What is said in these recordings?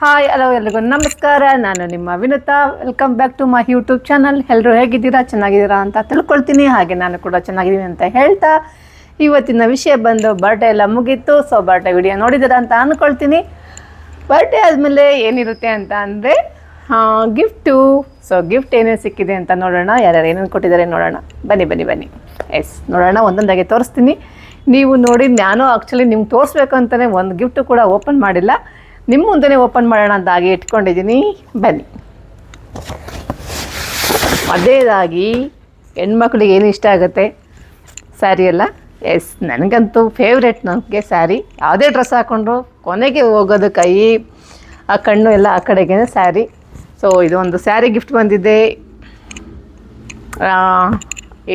Hi hello ಎಲ್ರಿಗೂ. ನಮಸ್ಕಾರ, ನಾನು ನಿಮ್ಮ Vinutha. Welcome back to my YouTube channel ಎಲ್ಲರೂ ಹೇಗಿದ್ದೀರಾ? ಚೆನ್ನಾಗಿದ್ದೀರಾ ಅಂತ ತಿಳ್ಕೊಳ್ತೀನಿ. ಹಾಗೆ ನಾನು ಕೂಡ ಚೆನ್ನಾಗಿದ್ದೀನಿ ಅಂತ ಹೇಳ್ತಾ ಇವತ್ತಿನ ವಿಷಯ ಬಂದು ಬರ್ಡೇ ಎಲ್ಲ ಮುಗೀತು. ಸೊ ಬರ್ಡೇ ವಿಡಿಯೋ ನೋಡಿದ್ದೀರಾ ಅಂತ ಅಂದ್ಕೊಳ್ತೀನಿ ಬರ್ಡೇ ಆದಮೇಲೆ ಏನಿರುತ್ತೆ ಅಂತ ಅಂದರೆ ಗಿಫ್ಟು ಸೊ ಗಿಫ್ಟ್ ಏನೇನು ಸಿಕ್ಕಿದೆ ಅಂತ ನೋಡೋಣ. ಯಾರ್ಯಾರು ಏನೇನು ಕೊಟ್ಟಿದ್ದಾರೆ ನೋಡೋಣ. ಬನ್ನಿ ಬನ್ನಿ ಬನ್ನಿ. ಎಸ್ ನೋಡೋಣ. ಒಂದೊಂದಾಗೆ ತೋರಿಸ್ತೀನಿ. ನೀವು ನೋಡಿ, ನಾನು ಆ್ಯಕ್ಚುಲಿ ನಿಮ್ಗೆ ತೋರಿಸ್ಬೇಕು ಅಂತಲೇ ಒಂದು ಗಿಫ್ಟು ಕೂಡ ಓಪನ್ ಮಾಡಿಲ್ಲ. ನಿಮ್ಮ ಮುಂದೆನೇ ಓಪನ್ ಮಾಡೋಣ ಅಂತ ಹಾಗೆ ಇಟ್ಕೊಂಡಿದ್ದೀನಿ. ಬನ್ನಿ. ಅದೇದಾಗಿ ಹೆಣ್ಮಕ್ಳಿಗೆ ಏನು ಇಷ್ಟ ಆಗುತ್ತೆ? ಸ್ಯಾರಿ ಎಲ್ಲ ಎಸ್ ನನಗಂತೂ ಫೇವ್ರೆಟ್ ನನಗೆ ಸ್ಯಾರಿ. ಯಾವುದೇ ಡ್ರೆಸ್ ಹಾಕ್ಕೊಂಡ್ರು ಕೊನೆಗೆ ಹೋಗೋದು ಕೈ, ಆ ಕಣ್ಣು ಎಲ್ಲ ಆ ಕಡೆಗೇ ಸ್ಯಾರಿ. ಸೊ ಇದು ಒಂದು ಸ್ಯಾರಿ ಗಿಫ್ಟ್ ಬಂದಿದೆ.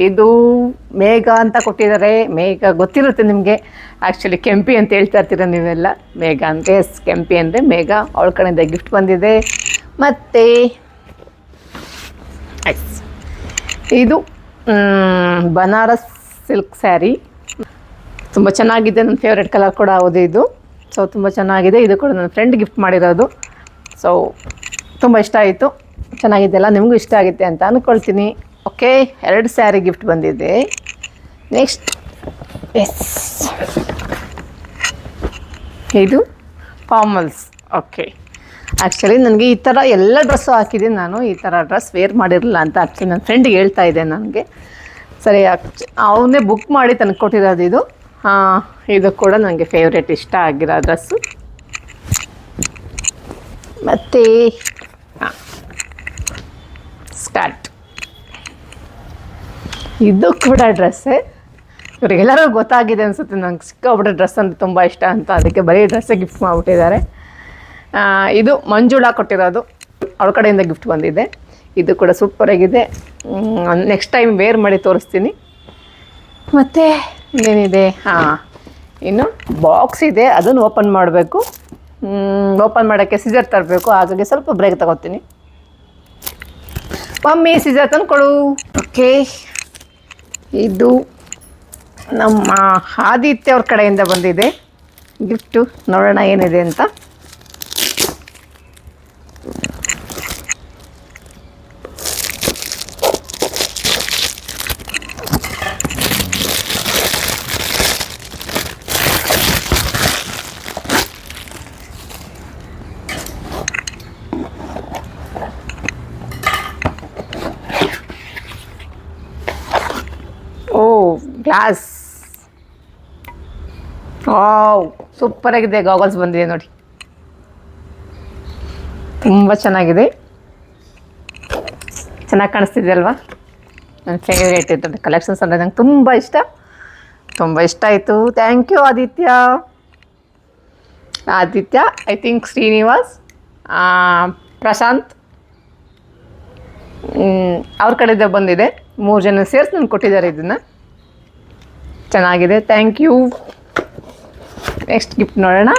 ಇದು ಮೇಘ ಅಂತ ಕೊಟ್ಟಿದ್ದಾರೆ. ಮೇಘ ಗೊತ್ತಿರುತ್ತೆ ನಿಮಗೆ. ಆ್ಯಕ್ಚುಲಿ ಕೆಂಪಿ ಅಂತ ಹೇಳ್ತಾ ಇರ್ತೀರ ನೀವೆಲ್ಲ? ಮೇಘ ಅಂತ ಎಸ್ ಕೆಂಪಿ ಅಂದರೆ ಮೇಘ. ಅವಳ ಕಡೆಯಿಂದ ಗಿಫ್ಟ್ ಬಂದಿದೆ. ಮತ್ತು ಇದು ಬನಾರಸ್ ಸಿಲ್ಕ್ ಸ್ಯಾರಿ ತುಂಬ ಚೆನ್ನಾಗಿದೆ. ನನ್ನ ಫೇವ್ರೆಟ್ ಕಲರ್ ಕೂಡ ಹೌದು ಇದು. ಸೊ ತುಂಬ ಚೆನ್ನಾಗಿದೆ. ಇದು ಕೂಡ ನನ್ನ ಫ್ರೆಂಡ್ ಗಿಫ್ಟ್ ಮಾಡಿರೋದು. ಸೊ ತುಂಬ ಇಷ್ಟ ಆಯಿತು. ಚೆನ್ನಾಗಿದೆಲ್ಲ ನಿಮಗೂ ಇಷ್ಟ ಆಗುತ್ತೆ ಅಂತ ಅಂದ್ಕೊಳ್ತೀನಿ ಓಕೆ, ಎರಡು ಸ್ಯಾರಿ ಗಿಫ್ಟ್ ಬಂದಿದೆ. Next, yes. ಇದು ಫಾರ್ಮಲ್ಸ್ ಓಕೆ. ಆ್ಯಕ್ಚುಲಿ ನನಗೆ ಈ ಥರ ಎಲ್ಲ ಡ್ರೆಸ್ಸು ಹಾಕಿದ್ದೀನಿ ನಾನು ಈ ಥರ ಡ್ರೆಸ್ ವೇರ್ ಮಾಡಿರಲಿಲ್ಲ ಅಂತ ಆ್ಯಕ್ಚುಲಿ ನನ್ನ ಫ್ರೆಂಡಿಗೆ ಹೇಳ್ತಾ ಇದ್ದೆ ನನಗೆ. ಸರಿ ಅವನೇ ಬುಕ್ ಮಾಡಿ ತಂದು ಕೊಟ್ಟಿರೋದು ಇದು. ಇದು ಕೂಡ ನನಗೆ ಫೇವ್ರೇಟ್ ಇಷ್ಟ ಆಗಿರೋ ಡ್ರೆಸ್ಸು ಮತ್ತು, ಹಾಂ. ಸ್ಟಾರ್ಟ್ ಇದು ಕೂಡ ಡ್ರೆಸ್ಸೇ ಇವ್ರಿಗೆಲ್ಲರೂ ಗೊತ್ತಾಗಿದೆ ಅನಿಸುತ್ತೆ, ನಂಗೆ ಸಿಕ್ಕಾಬಿಟ್ಟೆ ಡ್ರೆಸ್ ಅಂದರೆ ತುಂಬ ಇಷ್ಟ ಅಂತ. ಅದಕ್ಕೆ ಬರೀ ಡ್ರೆಸ್ಸೇ ಗಿಫ್ಟ್ ಮಾಡಿಬಿಟ್ಟಿದ್ದಾರೆ. ಇದು ಮಂಜುಳಾ ಕೊಟ್ಟಿರೋದು. ಅವ್ರ ಕಡೆಯಿಂದ ಗಿಫ್ಟ್ ಬಂದಿದೆ. ಇದು ಕೂಡ ಸೂಪರಾಗಿದೆ ನೆಕ್ಸ್ಟ್ ಟೈಮ್ ವೇರ್ ಮಾಡಿ ತೋರಿಸ್ತೀನಿ. ಮತ್ತು ಏನಿದೆ ಹಾಂ, ಇನ್ನು ಬಾಕ್ಸ್ ಇದೆ, ಅದನ್ನು ಓಪನ್ ಮಾಡಬೇಕು. ಓಪನ್ ಮಾಡೋಕ್ಕೆ ಸಿಜರ್ ತರಬೇಕು. ಹಾಗಾಗಿ ಸ್ವಲ್ಪ ಬ್ರೇಕ್ ತಗೋತೀನಿ. ಮಮ್ಮಿ ಸಿಜರ್ ತಂದು ಕೊಡು ಓಕೆ ಇದು ನಮ್ಮ ಆದಿತ್ಯ ಅವ್ರ ಕಡೆಯಿಂದ ಬಂದಿದೆ. ಗಿಫ್ಟು ನೋಡೋಣ ಏನಿದೆ ಅಂತ ಓ ಗ್ಲಾಸ್ ವಾವ್ ಸೂಪರಾಗಿದೆ ಗಾಗಲ್ಸ್ ಬಂದಿದೆ ನೋಡಿ. ತುಂಬ ಚೆನ್ನಾಗಿದೆ. ಚೆನ್ನಾಗಿ ಕಾಣಿಸ್ತಿದೆ ಅಲ್ವಾ? ನನ್ನ ಫೇವ್ರೇಟ್ ಇತ್ತು ಕಲೆಕ್ಷನ್ಸ್ ಅಂದರೆ ನಂಗೆ ತುಂಬ ಇಷ್ಟ. ತುಂಬ ಇಷ್ಟ ಆಯಿತು. Thank you Aditya. Aditya I think Srinivas Prashanth. ಅವ್ರ ಕಡೆಯಿಂದ ಬಂದಿದೆ. ಮೂರು ಜನ ಸೇರಿಸಿ ನನ್ಗೆ ಕೊಟ್ಟಿದ್ದಾರೆ ಇದನ್ನು. ಚೆನ್ನಾಗಿದೆ. ಥ್ಯಾಂಕ್ ಯು ನೆಕ್ಸ್ಟ್ ಗಿಫ್ಟ್ ನೋಡೋಣ.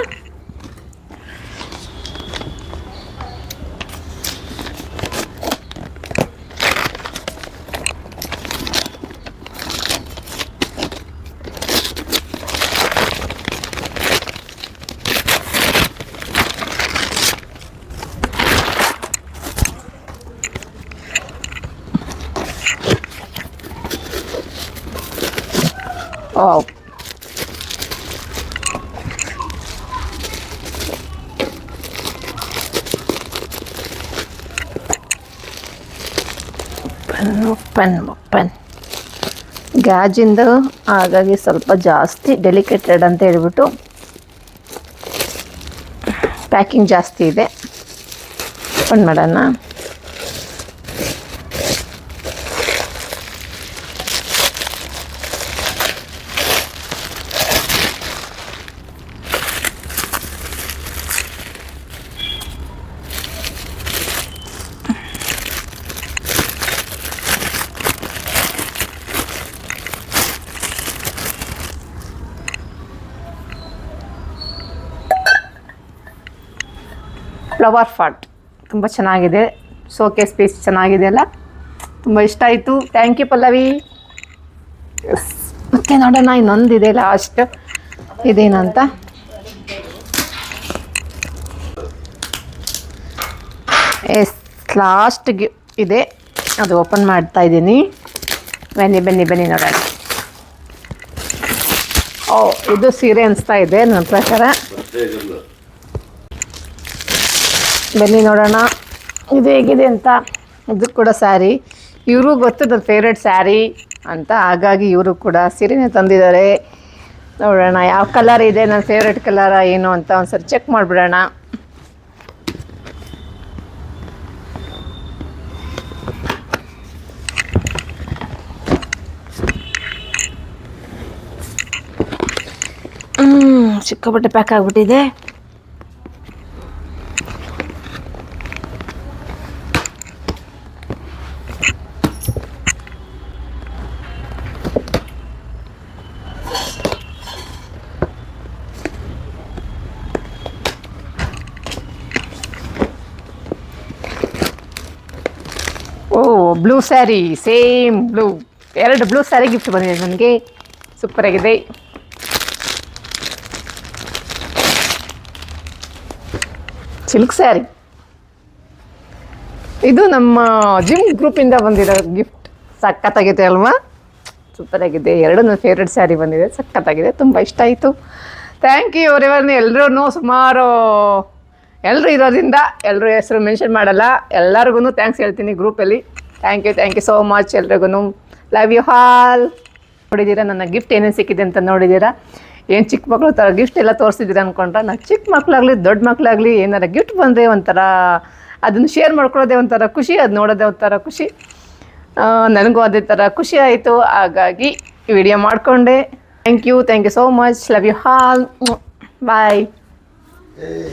ಓ ಓಪನ್ ಓಪನ್ ಓಪನ್ ಗಾಜಿಂದು ಹಾಗಾಗಿ ಸ್ವಲ್ಪ ಜಾಸ್ತಿ ಡೆಲಿಕೇಟೆಡ್ ಅಂತ ಹೇಳ್ಬಿಟ್ಟು ಪ್ಯಾಕಿಂಗ್ ಜಾಸ್ತಿ ಇದೆ. ಓಪನ್ ಮಾಡೋಣ. Flower pot. ತುಂಬ ಚೆನ್ನಾಗಿದೆ. ಸೋಕೆ ಸ್ಪೇಸ್ ಚೆನ್ನಾಗಿದೆ ಅಲ್ಲ? ತುಂಬ ಇಷ್ಟ ಆಯಿತು. Thank you Pallavi. ಮತ್ತೆ ನೋಡೋಣ ಇನ್ನೊಂದಿದೆ ಲಾಸ್ಟ್ ಇದೇನಂತ ಎಸ್ ಲಾಸ್ಟ್ ಇದೆ. ಅದು ಓಪನ್ ಮಾಡ್ತಾ ಇದ್ದೀನಿ. ಬನ್ನಿ ಬನ್ನಿ ಬನ್ನಿ ನೋಡೋಣ. ಓ, ಇದು ಸೀರೆ ಅನಿಸ್ತಾ ಇದೆ, ನನ್ನ ಪ್ರಕಾರ. ಬನ್ನಿ ನೋಡೋಣ. ಇದು ಹೇಗಿದೆ ಅಂತ? ಇದು ಕೂಡ ಸ್ಯಾರಿ. ಇವರು ಗೊತ್ತು ನನ್ನ ಫೇವ್ರೆಟ್ ಸ್ಯಾರಿ ಅಂತ. ಹಾಗಾಗಿ ಇವರು ಕೂಡ ಸೀರೆನೇ ತಂದಿದ್ದಾರೆ. ನೋಡೋಣ, ಯಾವ ಕಲರ್ ಇದೆ ನನ್ನ ಫೇವ್ರೆಟ್ ಕಲರ ಏನು ಅಂತ ಒಂದ್ಸರಿ ಚೆಕ್ ಮಾಡಿಬಿಡೋಣ. ಸಿಕ್ಕಾಪಟ್ಟೆ ಪ್ಯಾಕ್ ಆಗಿಬಿಟ್ಟಿದೆ. Blue sari, same blue. ಎರಡು ಬ್ಲೂ ಸ್ಯಾರಿ ಗಿಫ್ಟ್ ಬಂದಿದೆ ನನಗೆ. ಸೂಪರ್ ಆಗಿದೆ. ಸಿಲ್ಕ್ ಸ್ಯಾರಿ. ಇದು ನಮ್ಮ ಜಿಮ್ ಗ್ರೂಪಿಂದ ಬಂದಿರೋ ಗಿಫ್ಟ್ ಸಖತ್ತಾಗಿದೆ ಅಲ್ವಾ? ಸೂಪರ್ ಆಗಿದೆ. ಎರಡು ನನ್ನ ಫೇವ್ರೆಟ್ ಸ್ಯಾರಿ ಬಂದಿದೆ. ಸಖತ್ತಾಗಿದೆ. ತುಂಬ ಇಷ್ಟ ಆಯಿತು. ಥ್ಯಾಂಕ್ ಯು ಅವರಿವನ್ನ ಎಲ್ಲರೂ ಸುಮಾರು ಎಲ್ಲರೂ ಇರೋದ್ರಿಂದ ಎಲ್ಲರೂ ಹೆಸರು ಮೆನ್ಷನ್ ಮಾಡಲ್ಲ. ಎಲ್ಲರಿಗೂ ಥ್ಯಾಂಕ್ಸ್ ಹೇಳ್ತೀನಿ ಗ್ರೂಪಲ್ಲಿ thank you thank you so much ಎಲ್ರಿಗೂ. ಲವ್ ಯು ಹಾಲ್ ನೋಡಿದ್ದೀರಾ ನನ್ನ ಗಿಫ್ಟ್ ಏನೇನು ಸಿಕ್ಕಿದೆ ಅಂತ ನೋಡಿದ್ದೀರಾ ಏನು ಚಿಕ್ಕ ಮಕ್ಕಳು ಥರ ಗಿಫ್ಟ್ ಎಲ್ಲ ತೋರಿಸಿದ್ದೀರ ಅಂದ್ಕೊಂಡ್ರೆ ನಾನು ಚಿಕ್ಕ ಮಕ್ಕಳಾಗಲಿ ದೊಡ್ಡ ಮಕ್ಕಳಾಗಲಿ ಏನಾರ ಗಿಫ್ಟ್ ಬಂದರೆ ಒಂಥರ ಅದನ್ನು ಶೇರ್ ಮಾಡ್ಕೊಳ್ಳೋದೇ ಒಂಥರ ಖುಷಿ, ಅದು ನೋಡೋದೇ ಒಂಥರ ಖುಷಿ. ನನಗೂ ಅದೇ ಥರ ಖುಷಿ ಆಯಿತು. ಹಾಗಾಗಿ ವಿಡಿಯೋ ಮಾಡಿಕೊಂಡೆ. Thank you thank you so much love you all bye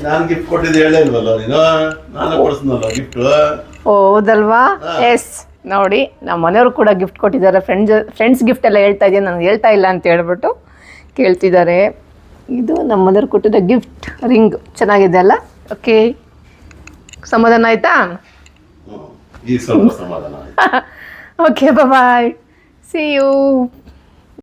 ನಾನು ಗಿಫ್ಟ್ ಕೊಟ್ಟಿದ್ದು ಹೇಳೇ ಇಲ್ವಲ್ಲ ನೀನು? ನಾನು ಕೊಡಿಸ್ನಲ್ಲ ಗಿಫ್ಟ್ ಹೌದಲ್ವಾ? ಎಸ್ ನೋಡಿ ನಮ್ಮ ಮನೆಯವರು ಕೂಡ ಗಿಫ್ಟ್ ಕೊಟ್ಟಿದ್ದಾರೆ. ಫ್ರೆಂಡ್ಸ್ ಫ್ರೆಂಡ್ಸ್ ಗಿಫ್ಟ್ ಎಲ್ಲ ಹೇಳ್ತಾ ಇದೆಯಾ ನನಗೆ ಹೇಳ್ತಾ ಇಲ್ಲ ಅಂತ ಹೇಳ್ಬಿಟ್ಟು ಕೇಳ್ತಿದ್ದಾರೆ. ಇದು ನಮ್ಮ ಮನೆಯವ್ರು ಕೊಟ್ಟಿದ್ದ ಗಿಫ್ಟ್ ರಿಂಗ್ ಚೆನ್ನಾಗಿದೆ ಅಲ್ಲ? ಓಕೆ ಸಮಾಧಾನ ಆಯ್ತು? Okay bye see you